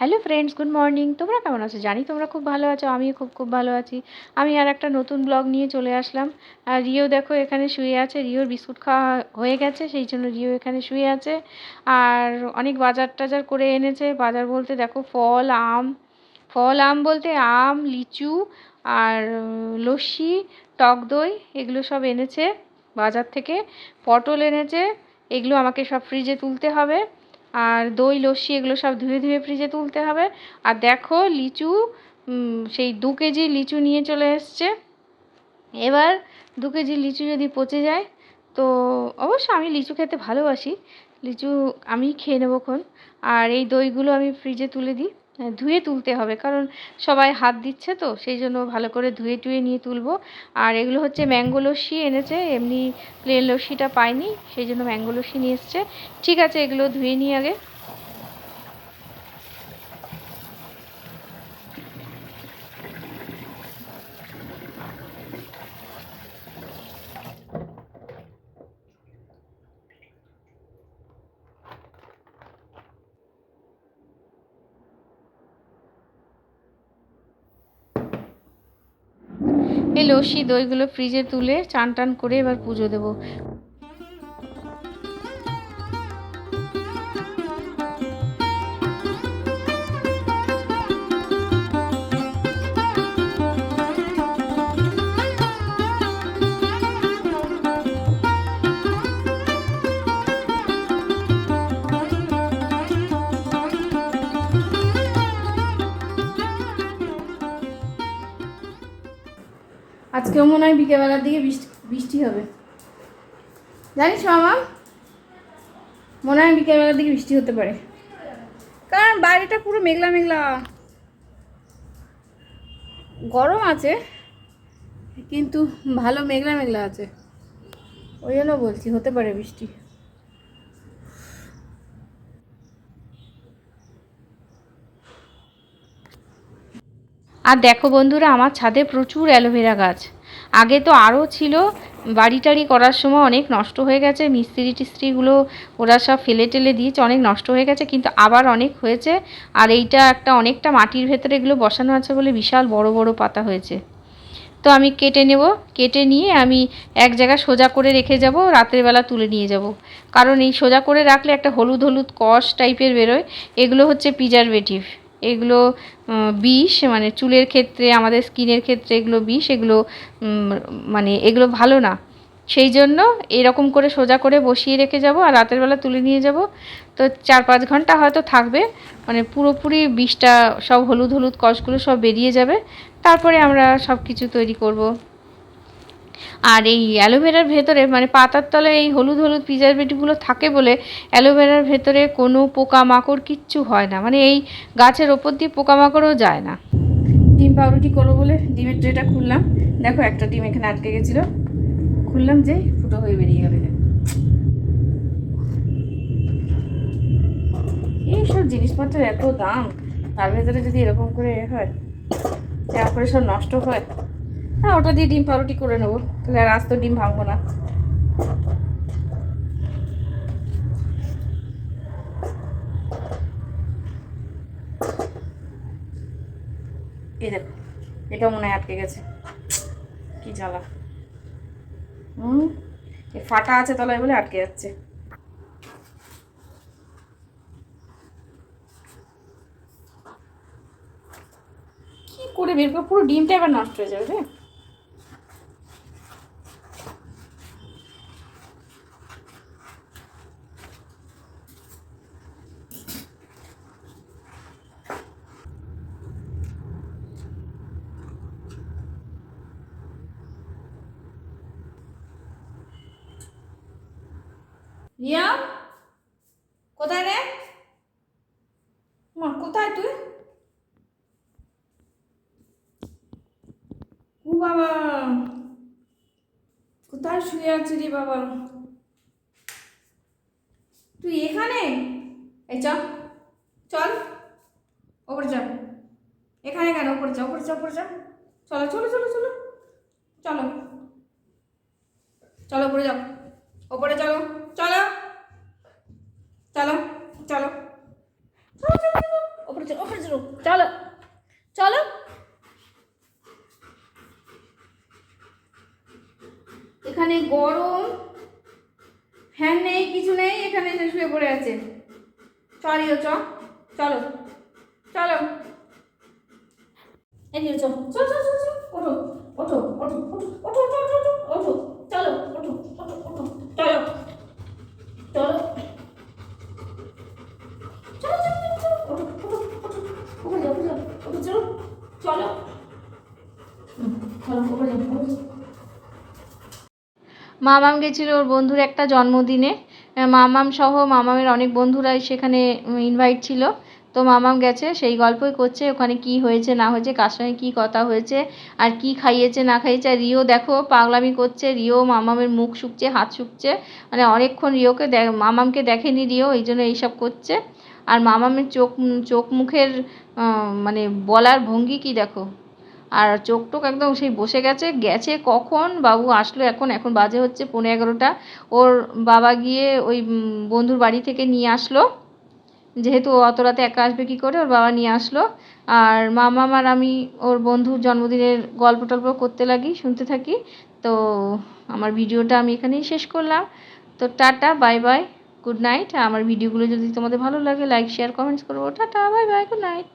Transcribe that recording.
Hello friends good morning তোমরা কেমন আছো? জানি তোমরা খুব ভালো আছো, আমিও খুব খুব ভালো আছি। আমি আর একটা নতুন ব্লগ নিয়ে চলে আসলাম। আর রিও দেখো এখানে শুয়ে আছে। রিওর বিস্কুট খাওয়া হয়ে গেছে, সেই জন্য রিও এখানে শুয়ে আছে। আর অনেক বাজার টাজার করে এনেছে। বাজার বলতে দেখো ফল, আম ফল, আম বলতে আম, লিচু আর লস্যি, টক দই এগুলো সব এনেছে বাজার থেকে। পটল এনেছে, এগুলো আমাকে সব ফ্রিজে তুলতে হবে। আর দই, লস্যি এগুলো সব ধুয়ে ধুয়ে ফ্রিজে তুলতে হবে। আর দেখো লিচু সেই দু কেজি লিচু নিয়ে চলে এসছে। এবার দু কেজি লিচু যদি পচে যায়, তো অবশ্য আমি লিচু খেতে ভালোবাসি। লিচু আমি খেয়ে নেবোক্ষণ আর এই দইগুলো আমি ফ্রিজে তুলে দিই। ধুয়ে তুলতে হবে। কারণ সবাই হাত দিচ্ছে তো, সেই জন্য ভালো করে ধুয়ে টুয়ে নিয়ে তুলবো। আর এগুলো হচ্ছে ম্যাঙ্গো লস্যি এনেছে, এমনি প্লেন লস্যিটা পাইনি, সেই জন্য ম্যাঙ্গো লস্যি নিয়ে এসছে। ঠিক আছে, এগুলো ধুয়ে নিই আগে এই লস্যি দইগুলো ফ্রিজে তুলে চান টান করে এবার পুজো দেবো। আজকেও মনে হয় বিকেলবেলার দিকে বৃষ্টি বৃষ্টি হবে। জানিস মামা, মনে হয় বিকেলবেলার দিকে বৃষ্টি হতে পারে। কারণ বাইরেটা পুরো মেঘলা মেঘলা। গরম আছে, কিন্তু ভালো মেঘলা মেঘলা আছে। ওই জন্য বলছি, হতে পারে বৃষ্টি। আর দেখো বন্ধুরা, আমার ছাদে প্রচুর অ্যালোভেরা গাছ। আগে তো আরও ছিল বাড়ি টাড়ি করার সময় অনেক নষ্ট হয়ে গেছে, মিস্ত্রি টিস্ত্রিগুলো ওরা সব ফেলে টেলে দিয়েছে, অনেক নষ্ট হয়ে গেছে, কিন্তু আবার অনেক হয়েছে। আর এইটা একটা অনেকটা মাটির ভেতরে এগুলো বসানো আছে বলে বিশাল বড় বড় পাতা হয়েছে। তো আমি কেটে নেব, কেটে নিয়ে আমি এক জায়গায় সোজা করে রেখে যাব, রাতের বেলা তুলে নিয়ে যাব। কারণ এই সোজা করে রাখলে একটা হলুদ হলুদ কষ টাইপের বেরোয়, এগুলো হচ্ছে প্রিজারভেটিভ এগুলো বিষ মানে চুলের ক্ষেত্রে, আমাদের স্কিনের ক্ষেত্রে এগুলো বিষ, এগুলো মানে এগুলো ভালো না। সেই জন্য এরকম করে সোজা করে বসিয়ে রেখে যাব আর রাতের বেলা তুলে নিয়ে যাব। তো চার পাঁচ ঘণ্টা হয়তো থাকবে মানে পুরোপুরি বিষটা সব হলুদ হলুদ কষগুলো সব বেরিয়ে যাবে। তারপরে আমরা সব কিছু তৈরি করব। আর এই অ্যালোভেরার ভেতরে মানে পাতার তলায় এই হলুদ হলুদ প্রিজারভেটিভগুলো থাকে বলে অ্যালোভেরার ভেতরে কোনো পোকামাকড় কিচ্ছু হয় না। মানে এই গাছের ওপর দিয়ে পোকামাকড়ও যায় না। ডিম পাউরুটি করব বলে ডিমের ট্রেটা খুললাম। দেখো একটা ডিম এখানে আটকে গেছিল। খুললাম যে ফুটো হয়ে বেরিয়ে গেল এইসব জিনিসপত্রের এত দাম। তার ভেতরে যদি এরকম করে হয় যা করে সব নষ্ট হয়। হ্যাঁ ওটা দিয়ে ডিম পাউরুটি করে নেব। তাহলে আর আজ তো ডিম ভাঙবো না। এটা মনে হয় আটকে গেছে। কি জ্বালা। হুম? ফাটা আছে তলায় বলে আটকে যাচ্ছে। কি করে বের পুরো ডিমটা এবার নষ্ট হয়ে যাবে রে। রিয়া? কোথায় রে? মা, কোথায় তুই? ও বাবা, কোথায় শুয়ে আছিস রে বাবা? তুই এখানে? এই চল চল, ওপরে চল। এখানে কেন? ওপরে চল ওপরে চল ওপরে চল। চলো চলো চলো চলো। চলো। চলো, ওপরে যাও। ওপরে চলো। চলো। চলো চলো। চলো ওপরে চলো চলো। চলো এখানে গরম। ফ্যান নেই, কিছু নেই, এখানে শুয়ে পড়ে আছে। চলিও চ। চলো চলো। এই নিয়ে চল। চল চল চল ওঠো ওঠো ওঠো ওঠো ওঠো। চলো। মামাম গেছিল ওর বন্ধুর একটা জন্মদিনে। মামাম সহ মামামের অনেক বন্ধুরাই সেখানে ইনভাইট ছিল। তো মামাম গেছে, সেই গল্পই করছে, ওখানে কি হয়েছে, না হয়েছে, কার সঙ্গে কী কথা হয়েছে, আর কি খাইয়েছে, না খাইয়েছে। আর রিও দেখো, পাগলামি করছে, রিও মামামের মুখ শুকছে, হাত শুকছে। মানে অনেকক্ষণ রিওকে মামামকে দেখেনি রিও, এই জন্য এইসব করছে। আর মামামের চোখ চোখ মুখের মানে বলার ভঙ্গি কি দেখো? আর চোখ টোক একদম সেই বসে গেছে গেছে কখন? বাবু আসলো এখন এখন বাজে হচ্ছে পনেরো এগারোটা। ওর বাবা গিয়ে ওই বন্ধুর বাড়ি থেকে নিয়ে আসলো। যেহেতু অত রাতে একা আসবে কী করে, ওর বাবা নিয়ে আসলো। আর মামা আর আমি ওর বন্ধুর জন্মদিনের গল্প টল্প করতে লাগি, শুনতে থাকি। তো আমার ভিডিওটা আমি এখানেই শেষ করলাম। তো tata, bye bye. Good night আমার ভিডিওগুলো যদি তোমাদের ভালো লাগে লাইক শেয়ার কমেন্টস করব। Tata bye bye good night